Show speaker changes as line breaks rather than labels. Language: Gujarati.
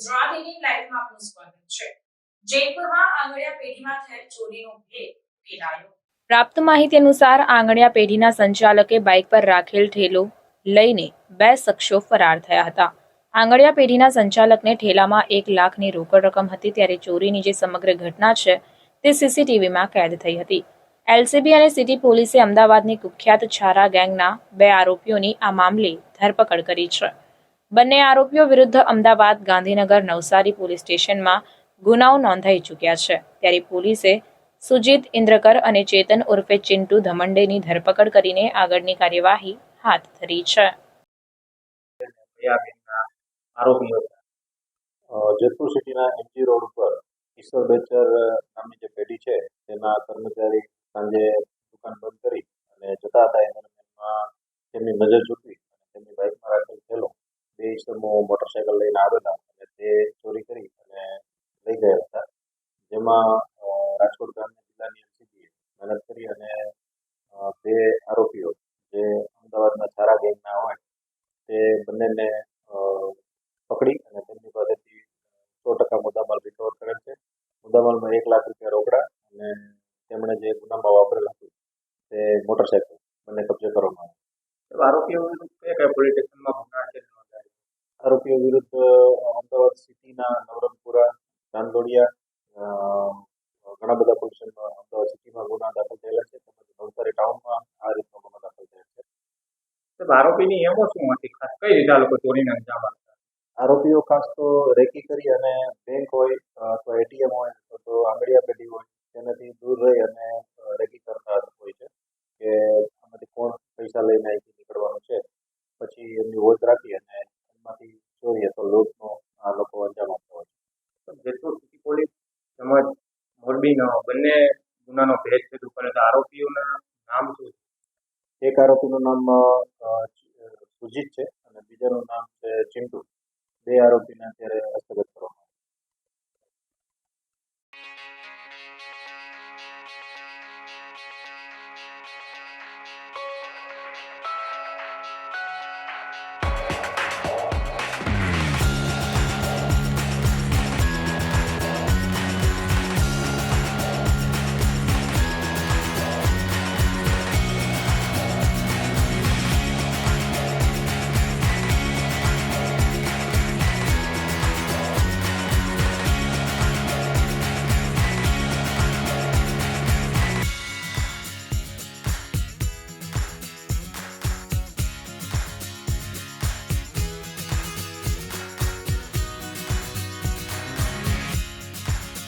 ગુજરાત લાઈવમાં આપનું સ્વાગત છે. જયપુરમાં આંગળિયા પેઢીમાં થયેલ ચોરીનો ભેદ ઉકેલાયો પ્રાપ્ત માહિતી અનુસાર આંગણિયા પેઢીના સંચાલકે બાઇક પર રાખેલ ઠેલો લઈને બે શખ્સો ફરાર થયા હતા. આંગણિયા પેઢીના સંચાલકને ઠેલામાં એક લાખની રોકડ રકમ હતી ત્યારે ચોરીની જે સમગ્ર ઘટના છે તે સીસીટીવીમાં કેદ થઈ હતી. એલસીબી અને સિટી પોલીસે અમદાવાદની કુખ્યાત છારા ગેંગના બે આરોપીઓની આ મામલે ધરપકડ કરી છે. બંને આરોપીઓ વિરુદ્ધ અમદાવાદ ગાંધીનગર નવસારી પોલીસ સ્ટેશનમાં ગુનાઓ નોંધાઈ ચૂક્યા છે. ત્યારે પોલીસે સુજીત ઇન્દ્રકર અને ચેતન ઉર્ફે ચિંટુ ધમંડેની ધરપકડ કરીને આગળની કાર્યવાહી હાથ ધરી છે.
આરોપીઓ
જેતપુર સિટીના એમજી રોડ ઉપર ઈશ્વર બેચર નામની જે પેઢી છે, તેના કર્મચારી સાંજે દુકાન બંધ કરી અને જતા હતા એ દરમિયાનમાં તેમની નજર ચૂકવી અને તેમની બાઇકમાં રાખેલ થયેલો બે મોટરસાયકલ લઈને આવેલા અને તે ચોરી કરી અને લઈ ગયા હતા. જેમાં રાજકોટ ગ્રામ્ય જિલ્લાની એમસીબીએ મહેનત કરી અને બે આરોપીઓ જે અમદાવાદના છારા ગેંગના હોય તે બંનેને પકડી અને તેમની પાસેથી સો ટકા મુદ્દામાલ રિકવર કરેલ છે. મુદ્દામાલમાં એક લાખ રૂપિયા રોકડા અને તેમણે જે ગુનામાં વાપરેલ હતું તે મોટરસાયકલ બંને કબજે કરવામાં આવ્યું.
આરોપીઓ કયા કયા પોલીસ સ્ટેશનમાં ગુના છે?
આરોપીઓ વિરુદ્ધ અમદાવાદ સિટીના નવરંગપુરા ચાંદોડિયા ઘણા બધા પોલીસ અમદાવાદ સિટીમાં ગુના દાખલ થયેલા છે. તેમજ નવસારી ટાઉનમાં આ રીતનો ગુનો દાખલ થયેલ છે.
આરોપીની એમો શું હતી? ખાસ કઈ રીતે આ લોકો ચોરીને અંજામ આપતા?
આરોપીઓ ખાસ તો રેકી કરી અને બેંક હોય અથવા એટીએમ હોય અથવા તો આંગળીયા પેઢી હોય તેનાથી દૂર રહી અને રેકી કરતા હોય છે કે આમાંથી કોણ પૈસા લઈને અહીંથી નીકળવાનું છે. પછી એમની હોજ રાખી અને એમાંથી ચોરી અથવા લૂંટનો આ લોકો અંજામ આપતા હોય છે
તો જેતપુર સિટી પોલીસ તેમજ મોરબીનો બંને ગુનાનો ભેદ શોધ્યું ઉપર આરોપીઓના નામ શું
એક આરોપીનું નામ સુજીત છે અને બીજાનું નામ છે ચિંટુ. બે આરોપીને અત્યારે હસ્તગત